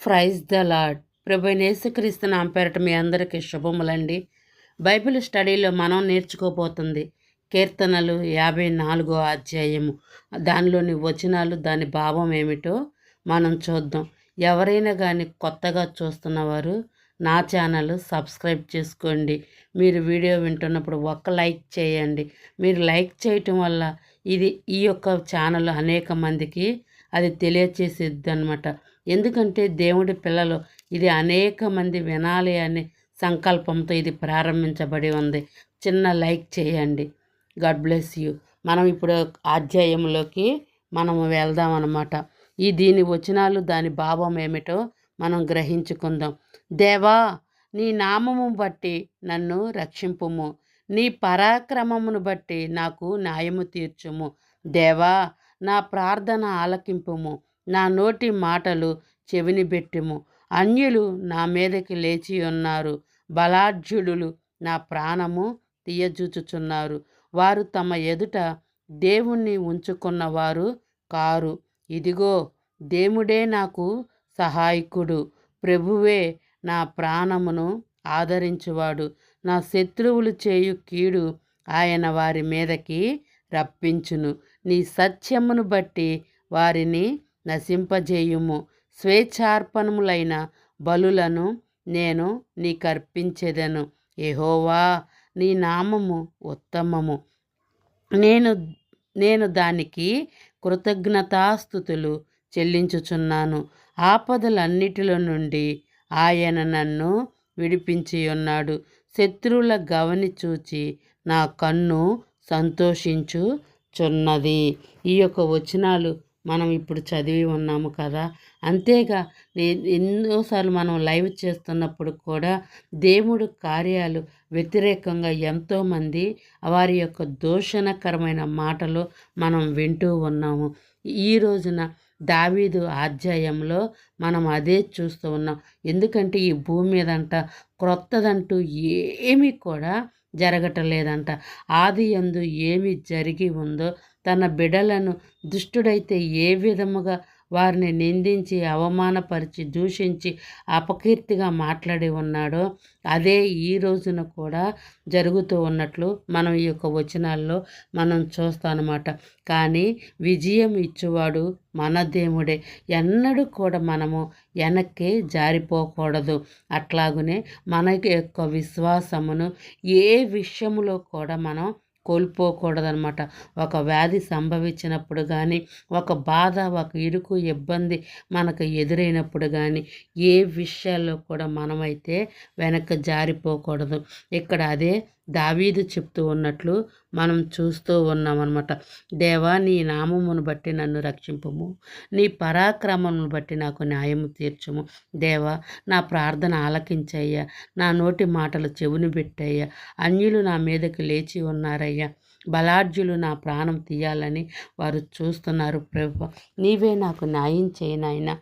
Prize the lord ప్రభు నేసుక్రీస్తు నామ పేరట మీ అందరికీ శుభములండి. బైబిల్ స్టడీలో మనం నేర్చుకోబోతుంది కీర్తనలు యాభై నాలుగో అధ్యాయము. దానిలోని వచనాలు దాని భావం ఏమిటో మనం చూద్దాం. ఎవరైనా కానీ కొత్తగా చూస్తున్నవారు నా ఛానల్ సబ్స్క్రైబ్ చేసుకోండి. మీరు వీడియో వింటున్నప్పుడు ఒక్క లైక్ చేయండి. మీరు లైక్ చేయటం వల్ల ఇది ఈ యొక్క ఛానల్ అనేక మందికి అది తెలియచేసిద్ది అనమాట ఎందుకంటే దేవుడి పిల్లలు ఇది అనేక మంది వినాలి అనే సంకల్పంతో ఇది ప్రారంభించబడి ఉంది. చిన్న లైక్ చేయండి. God bless you. మనం ఇప్పుడు అధ్యాయంలోకి మనం వెళ్దాం అనమాట ఈ దీని వచనాలు దాని భావం ఏమిటో మనం గ్రహించుకుందాం. దేవా నీ నామము బట్టి నన్ను రక్షింపుము. నీ పరాక్రమమును బట్టి నాకు న్యాయము తీర్చుము. దేవా నా ప్రార్థన ఆలకింపుము. నా నోటి మాటలు చెవిని పెట్టుము అన్యులు నా మీదకి లేచి ఉన్నారు. బలాఢ్యుడులు నా ప్రాణము తీయజూచుచున్నారు. వారు తమ ఎదుట దేవుణ్ణి ఉంచుకున్నవారు కారు. ఇదిగో దేవుడే నాకు సహాయకుడు. ప్రభువే నా ప్రాణమును ఆదరించువాడు. నా శత్రువులు చేయు కీడు ఆయన వారి మీదకి రప్పించును. నీ సత్యమును బట్టి వారిని నశింపజేయుము. స్వేచ్ఛార్పణములైన బలులను నేను నీకర్పించెదను. ఎహోవా నీ నామము ఉత్తమము. నేను నేను దానికి కృతజ్ఞతాస్థుతులు చెల్లించుచున్నాను. ఆపదలన్నిటిలో నుండి ఆయన నన్ను విడిపించి ఉన్నాడు శత్రువుల గవని చూచి నా కన్ను సంతోషించుచున్నది. ఈ యొక్క వచనాలు మనం ఇప్పుడు చదివి ఉన్నాము కదా. అంతేగా ఎన్నోసార్లు మనం లైవ్ చేస్తున్నప్పుడు కూడా దేవుడు కార్యాలు వ్యతిరేకంగా ఎంతోమంది వారి యొక్క దూషణకరమైన మాటలు మనం వింటూ ఉన్నాము. ఈ రోజున దావీదు ఆధ్యాయంలో మనం అదే చూస్తూ ఉన్నాం. ఎందుకంటే ఈ భూమి మీదంట క్రొత్తదంటూ ఏమీ కూడా జరగటలేదంట. ఆది ఎందు ఏమి జరిగి ఉందో తన బిడలను దుష్టుడైతే ఏ విధముగా వారిని నిందించి అవమానపరిచి దూషించి అపకీర్తిగా మాట్లాడి ఉన్నాడో అదే ఈ రోజున కూడా జరుగుతూ ఉన్నట్లు మనం ఈ యొక్క వచనాల్లో మనం చూస్తామన్నమాట కానీ విజయం ఇచ్చేవాడు మన దేవుడే. ఎన్నడూ కూడా మనము వెనక్కి జారిపోకూడదు. అట్లాగనే మన యొక్క విశ్వాసమును ఏ విషయంలో కూడా మనం కోల్పోకూడదనమాట ఒక వ్యాధి సంభవించినప్పుడు కానీ ఒక బాధ ఒక ఇరుకు ఇబ్బంది మనకు ఎదురైనప్పుడు కానీ ఏ విషయాల్లో కూడా మనమైతే వెనక్కి జారిపోకూడదు. ఇక్కడ అదే దావీదు చెప్తూ ఉన్నట్లు మనం చూస్తూ ఉన్నామన్నమాట. దేవా నీ నామమును బట్టి నన్ను రక్షింపము. నీ పరాక్రమమును బట్టి నాకు న్యాయము తీర్చము. దేవా నా ప్రార్థన ఆలకించయ్యా. నా నోటి మాటలు చెవుని పెట్టయ్యా. అన్యులు నా మీదకి లేచి ఉన్నారయ్యా. బలాఢ్యులు నా ప్రాణం తీయాలని వారు చూస్తున్నారు ప్రభు. నీవే నాకు న్యాయం చేయనాయన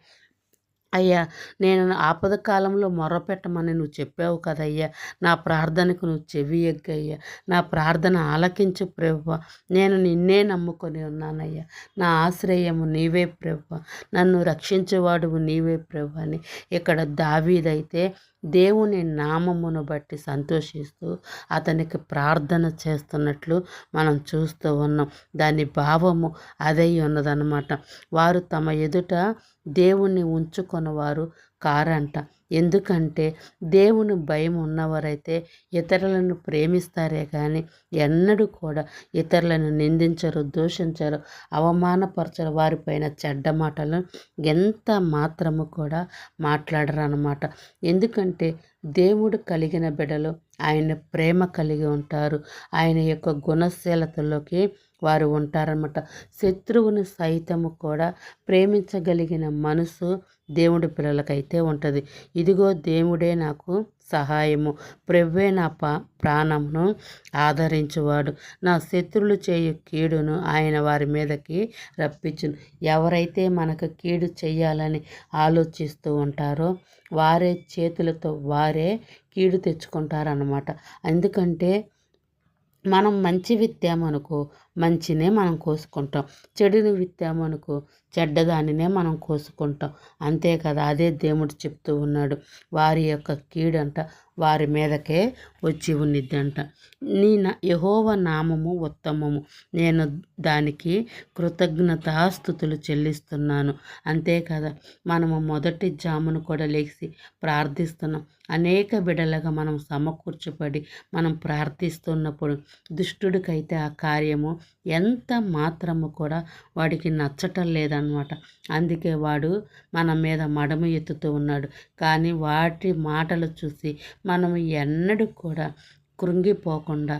అయ్యా నేను ఆపద కాలంలో మొర్రపెట్టమని నువ్వు చెప్పావు కదయ్యా. నా ప్రార్థనకు నువ్వు చెవి ఎగ్గయ్యా. నా ప్రార్థన ఆలకించు ప్రభు నేను నిన్నే నమ్ముకొని ఉన్నానయ్యా. నా ఆశ్రయము నీవే ప్రభు నన్ను రక్షించేవాడువు నీవే ప్రభు అని ఇక్కడ దావీదైతే దేవుని నామమును బట్టి సంతోషిస్తూ అతనికి ప్రార్థన చేస్తున్నట్లు మనం చూస్తూ ఉన్నాం. దాని భావము అదై ఉన్నదన్నమాట. వారు తమ ఎదుట దేవుణ్ణి ఉంచుకొనవారు కారంట. ఎందుకంటే దేవుని భయం ఉన్నవారైతే ఇతరులను ప్రేమిస్తారే కానీ ఎన్నడూ కూడా ఇతరులను నిందించరు దూషించరు అవమానపరచరు. వారిపైన చెడ్డ మాటలు ఎంత మాత్రము కూడా మాట్లాడరు అన్నమాట ఎందుకంటే దేవుడు కలిగిన బిడలు ఆయన ప్రేమ కలిగి ఉంటారు. ఆయన యొక్క గుణశీలతలోకి వారు ఉంటారన్నమాట. శత్రువుని సైతము కూడా ప్రేమించగలిగిన మనసు దేవుడి పిల్లలకైతే ఉంటుంది. ఇదిగో దేవుడే నాకు సహాయము. ప్రవ్వే నా పా ప్రాణమును ఆదరించువాడు. నా శత్రులు చేయు కీడును ఆయన వారి మీదకి రప్పించును. ఎవరైతే మనకు కీడు చేయాలని ఆలోచిస్తూ ఉంటారో వారే చేతులతో వారే కీడు తెచ్చుకుంటారన్నమాట. ఎందుకంటే మనం మంచి విత్తామనుకో మంచినే మనం కోసుకుంటాం. చెడుని విత్తామనుకో చెడ్డదానినే మనం కోసుకుంటాం. అంతే కదా అదే దేవుడు చెప్తూ ఉన్నాడు. వారి యొక్క కీడంట వారి మీదకే వచ్చి ఉన్నిద్దంట. నీ నా యహోవ నామము ఉత్తమము. నేను దానికి కృతజ్ఞతాస్థుతులు చెల్లిస్తున్నాను. అంతే కదా మనము మొదటి జామును కూడా లేచి ప్రార్థిస్తున్నాం. అనేక బిడలుగా మనం సమకూర్చబడి మనం ప్రార్థిస్తున్నప్పుడు దుష్టుడికైతే ఆ కార్యము ఎంత మాత్రము కూడా వాడికి నచ్చటం లేదనమాట. అందుకే వాడు మన మీద మడమ ఎత్తుతూ ఉన్నాడు. కానీ వాటి మాటలు చూసి మనం ఎన్నడూ కూడా కృంగిపోకుండా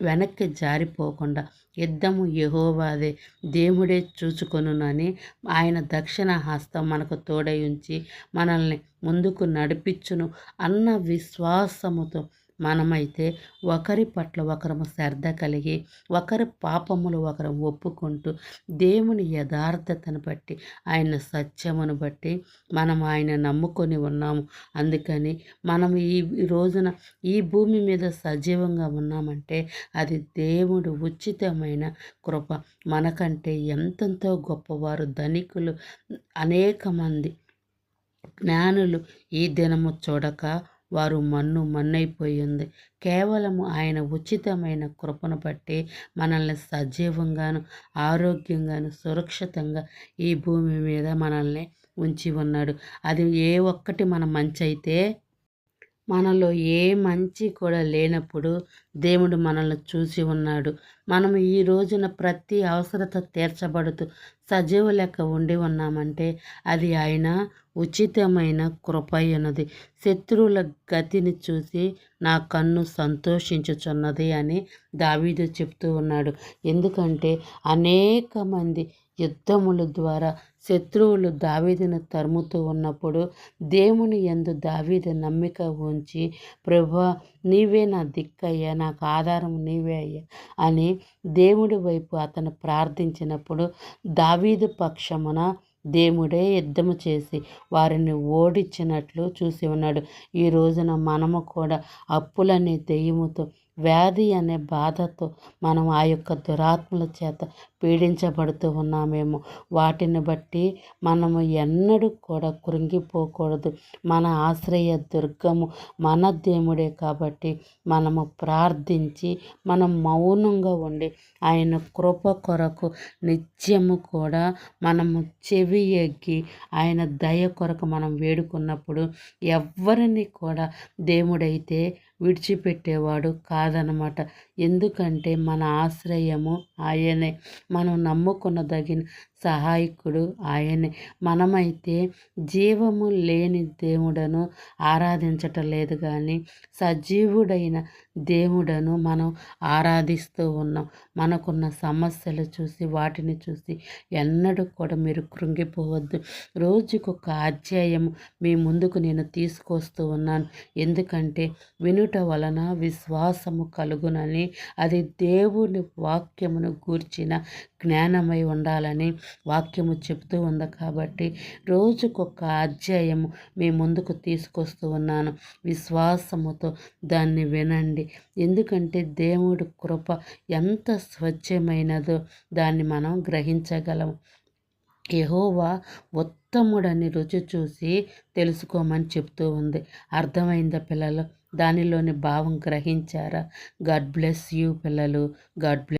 వెనక్కి జారిపోకుండా యుద్ధము యహోవాదే దేవుడే చూచుకొనునని ఆయన దక్షిణ హస్తం మనకు తోడై ఉంచి మనల్ని ముందుకు నడిపించును అన్న విశ్వాసముతో మనమైతే ఒకరి పట్ల ఒకరము శ్రద్ధ కలిగి ఒకరి పాపములు ఒకరు ఒప్పుకుంటూ దేవుని యథార్థతను బట్టి ఆయన సత్యమును బట్టి మనం ఆయన నమ్ముకొని ఉన్నాము. అందుకని మనం ఈ రోజున ఈ భూమి మీద సజీవంగా ఉన్నామంటే అది దేవుడు ఉచితమైన కృప. మనకంటే ఎంతెంతో గొప్పవారు ధనికులు అనేక మంది జ్ఞానులు ఈ దినము చూడక వారు మన్ను మన్నైపోయింది. కేవలము ఆయన ఉచితమైన కృపను బట్టి మనల్ని సజీవంగాను ఆరోగ్యంగాను సురక్షితంగా ఈ భూమి మీద మనల్ని ఉంచి ఉన్నాడు. అది ఏ ఒక్కటి మన మంచి అయితే మనలో ఏ మంచి కూడా లేనప్పుడు దేవుడు మనల్ని చూసి ఉన్నాడు. మనం ఈ రోజున ప్రతి అవసరత తీర్చబడుతూ సజీవ లెక్క ఉండి ఉన్నామంటే అది ఆయన ఉచితమైన కృపయ్యనది శత్రువుల గతిని చూసి నా కన్ను సంతోషించుచున్నది అని దావీదు చెప్తూ ఉన్నాడు. ఎందుకంటే అనేక మంది యుద్ధముల ద్వారా శత్రువులు దావీదును తరుముతూ ఉన్నప్పుడు దేవుని ఎందు దావీదు నమ్మిక ఉంచి ప్రభా నీవే నా దిక్కయ్యా నాకు ఆధారం నీవే అయ్యా అని దేవుడి వైపు అతను ప్రార్థించినప్పుడు దావీదు పక్షమున దేవుడే యుద్ధము చేసి వారిని ఓడించినట్లు చూసి ఉన్నాడు. ఈ రోజున మనము కూడా అప్పులనే దెయ్యముతో వ్యాధి అనే బాధతో మనం ఆ యొక్క దురాత్మల చేత పీడించబడుతూ ఉన్నామేమో. వాటిని బట్టి మనము ఎన్నడూ కూడా కృంగిపోకూడదు. మన ఆశ్రయ దుర్గము మన దేవుడే కాబట్టి మనము ప్రార్థించి మనం మౌనంగా ఉండి ఆయన కృప కొరకు నిత్యము కూడా మనము చెవి ఎగ్గి ఆయన దయ కొరకు మనం వేడుకున్నప్పుడు ఎవరిని కూడా దేవుడైతే విడిచిపెట్టేవాడు కాదనమాట ఎందుకంటే మన ఆశ్రయము ఆయనే. మనం నమ్ముకున్నదగిన సహాయకుడు ఆయనే. మనమైతే జీవము లేని దేవుడను ఆరాధించటం లేదు కానీ సజీవుడైన దేవుడను మనం ఆరాధిస్తూ ఉన్నాం. మనకున్న సమస్యలు చూసి వాటిని చూసి ఎన్నడూ కూడా మీరు కృంగిపోవద్దు. రోజుకొక అధ్యాయం మీ ముందుకు నేను తీసుకొస్తూ ఉన్నాను. ఎందుకంటే వినుట వలన విశ్వాసము కలుగునని అది దేవుని వాక్యమును గూర్చిన జ్ఞానమై ఉండాలని వాక్యము చెబుతూ ఉంది కాబట్టి రోజుకొక అధ్యాయము మీ ముందుకు తీసుకొస్తూ ఉన్నాను. విశ్వాసముతో దాన్ని వినండి. ఎందుకంటే దేవుడి కృప ఎంత స్వచ్ఛమైనదో దాన్ని మనం గ్రహించగలం యహోవా ఉత్తముడని రుచి చూసి తెలుసుకోమని చెప్తూ ఉంది. అర్థమైందా పిల్లలు? దానిలోని భావం గ్రహించారా? గాడ్ బ్లెస్ యూ పిల్లలు. God bless